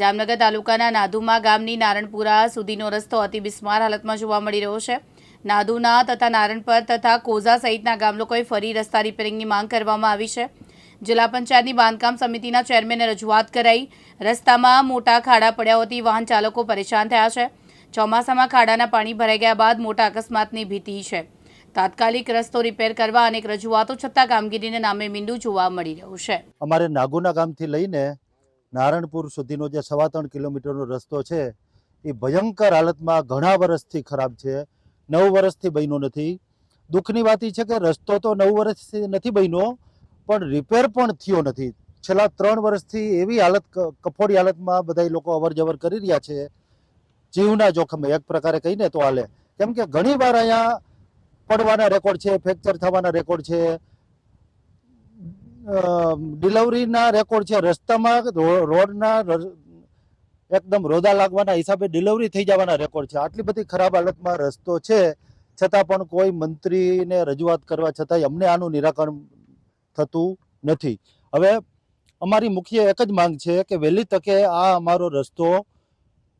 જામનગર તાલુકાના નાદુમા ગામની નારણપુરા સુધીનો રસ્તો અતિ બિસ્માર હાલતમાં જોવા મળી રહ્યો છે. નાદુના તથા નારણપર તથા કોઝા સહિતના ગામ લોકોએ ફરી રસ્તા રિપેરિંગની માંગ કરવામાં આવી છે. જિલ્લા પંચાયતની બાંધકામ સમિતિના ચેરમેને રજૂઆત કરાઈ. રસ્તામાં મોટા ખાડા પડ્યા હોતી વાહન ચાલકો પરેશાન થયા છે. ચોમાસામાં ખાડાના પાણી ભરાઈ ગયા બાદ મોટા અકસ્માતની ભીતિ છે. તાત્કાલિક રસ્તો રિપેર કરવા અનેક રજૂઆતો છતાં કામગીરીને નામે મીંડું જોવા મળી રહ્યું છે. અમારે નાગુના ગામથી લઈને નારણપુર સુધીનો જે સવા ત્રણ કિલોમીટરનો રસ્તો છે, એ ભયંકર હાલતમાં ઘણા વર્ષથી ખરાબ છે. નવ વર્ષથી બન્યો નથી. દુઃખની વાત એ છે કે રસ્તો તો નવ વર્ષથી નથી બન્યો, પણ રિપેર પણ થયો નથી. છેલ્લા ત્રણ વર્ષથી એવી હાલત કફોડી હાલતમાં બધા લોકો અવર જવર કરી રહ્યા છે. જીવના જોખમે, એક પ્રકારે કહીને તો હાલે. કેમ કે ઘણી વાર અહીંયા પડવાના રેકોર્ડ છે ફ્રેક્ચર થવાના રેકોર્ડ છે ડિલિવરીના રેકોર્ડ છે. રસ્તામાં રોડના એકદમ રોદા લાગવાના હિસાબે ડિલિવરી થઈ જવાના રેકોર્ડ છે. આટલી બધી ખરાબ હાલતમાં રસ્તો છે. છતાં પણ કોઈ મંત્રીને રજૂઆત કરવા છતાંય અમને આનું નિરાકરણ થતું નથી. હવે અમારી મુખ્ય એક જ માંગ છે કે વહેલી તકે આ અમારો રસ્તો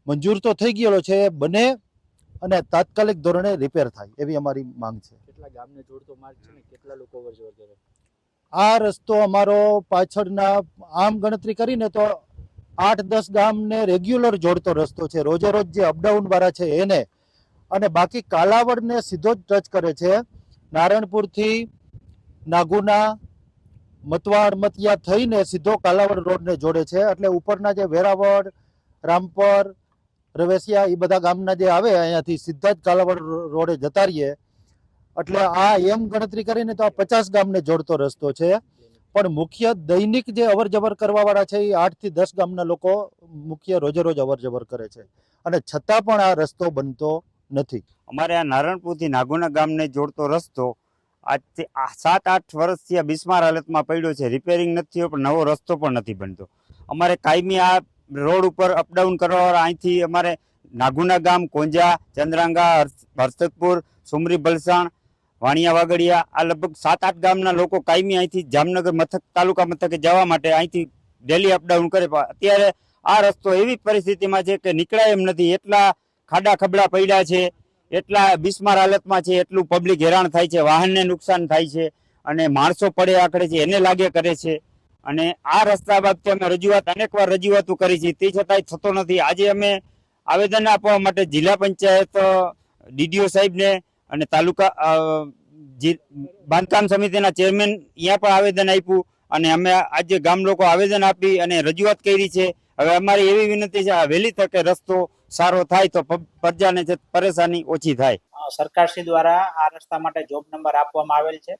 મંજૂર તો થઈ ગયેલો છે, બને અને તાત્કાલિક ધોરણે રિપેર થાય એવી અમારી માંગ છે. કેટલા ગામને જોડતો માર્ગ છે કેટલા લોકો અવર જવર આ રસ્તો અમારો પાછળના આમ ગણતરી કરીને તો આઠ દસ ગામને રેગ્યુલર જોડતો રસ્તો છે. રોજે રોજ જે અપડાઉન વાળા છે એને. અને બાકી કાલાવડને સીધો જ ટચ કરે છે. નારાયણપુરથી નાગુના, મતવાડ, મતિયા થઈને સીધો કાલાવડ રોડને જોડે છે. એટલે ઉપરના જે વેરાવળ, રામપર, રવેસિયા એ બધા ગામના જે આવે અહીંયાથી સીધા જ કાલાવડ રોડે જતા રહીએ. એટલે આ એમ ગણતરી કરીને તો આ પચાસ ગામને જોડતો રસ્તો છે. પણ મુખ્ય દૈનિક જે અવર જવર કરવાવાળા છે, એ આઠથી દસ ગામના લોકો મુખ્ય રોજે રોજ અવર જવર કરે છે. અને છતાં પણ આ રસ્તો બનતો નથી. અમારે આ નારણપુરથી નાગોના ગામને જોડતો રસ્તો આજથી સાત, આઠ વર્ષથી આ બિસ્માર હાલતમાં પડ્યો છે. રિપેરિંગ નથી પણ નવો રસ્તો પણ નથી બનતો. અમારે કાયમી આ રોડ ઉપર અપડાઉન કરવાવાળા અહીંથી અમારે નાગુના ગામ, કોંજા, ચંદ્રાંગા, હર્ષ- હર્ષદપુર, સુમરી બલસાણ વાણિયા વાગડિયા, આ લગભગ સાત આઠ ગામના લોકો કાયમી અહીંથી જામનગર મથક, તાલુકા મથકે જવા માટે અહીંથી ડેલી અપડાઉન કરે. અત્યારે આ રસ્તો એવી પરિસ્થિતિમાં છે કે નીકળાય એમ નથી. એટલા ખાડા ખબડા પડ્યા છે, એટલા બિસ્માર હાલતમાં છે, એટલું પબ્લિક હેરાન થાય છે, વાહનને નુકસાન થાય છે અને માણસો પડે આકડે છે, એને લાગે કરે છે. અને આ રસ્તા બાબતે અમે રજૂઆત અનેકવાર રજૂઆતો કરી છે. તે છતાંય થતો નથી. આજે અમે આવેદન આપવા માટે જિલ્લા પંચાયત, ડીડીઓ સાહેબને અને તાલુકા બાંધકામ સમિતિના ચેરમેન અહીંયા પણ આવેદન આપ્યું અને અમે આજે ગામ લોકો આવેદન આપી અને રજૂઆત કરી છે. હવે અમારી એવી વિનંતી છે વહેલી તકે રસ્તો સારો થાય તો પ્રજાને જે પરેશાની ઓછી થાય. સરકારશ્રી દ્વારા આ રસ્તા માટે જોબ નંબર આપવામાં આવેલ છે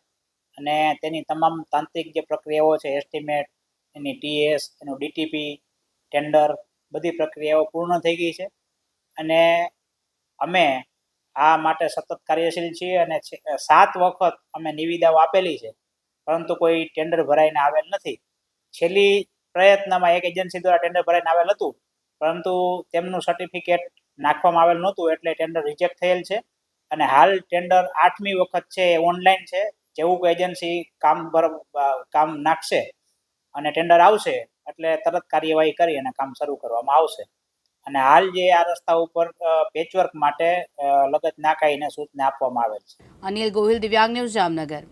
અને તેની તમામ તાંત્રિક જે પ્રક્રિયાઓ છે, એસ્ટિમેટ, એની ટીએસ, એનું ડીટીપી, ટેન્ડર બધી પ્રક્રિયાઓ પૂર્ણ થઈ ગઈ છે. અને અમે આ માટે સતત કાર્યશીલ છીએ અને સાત વખત અમે નિવિદાઓ આપેલી છે, પરંતુ કોઈ ટેન્ડર ભરાઈને આવેલ નથી. છેલ્લી પ્રયત્નમાં એક એજન્સી દ્વારા ટેન્ડર ભરાઈને આવેલ હતું, પરંતુ તેમનું સર્ટિફિકેટ નાખવામાં આવેલ નહોતું, એટલે ટેન્ડર રિજેક્ટ થયેલ છે. અને હાલ ટેન્ડર આઠમી વખત છે, એ ઓનલાઈન છે, જેવું કોઈ એજન્સી કામ કામ નાખશે અને ટેન્ડર આવશે, એટલે તરત કાર્યવાહી કરી અને કામ શરૂ કરવામાં આવશે. અને હાલ જે આ રસ્તા ઉપર પેચવર્ક માટે લગત નાખાઈને સૂચના આપવામાં આવેલ છે. અનિલ ગોહિલ, દિવ્યાંગ ન્યૂઝ જામનગર.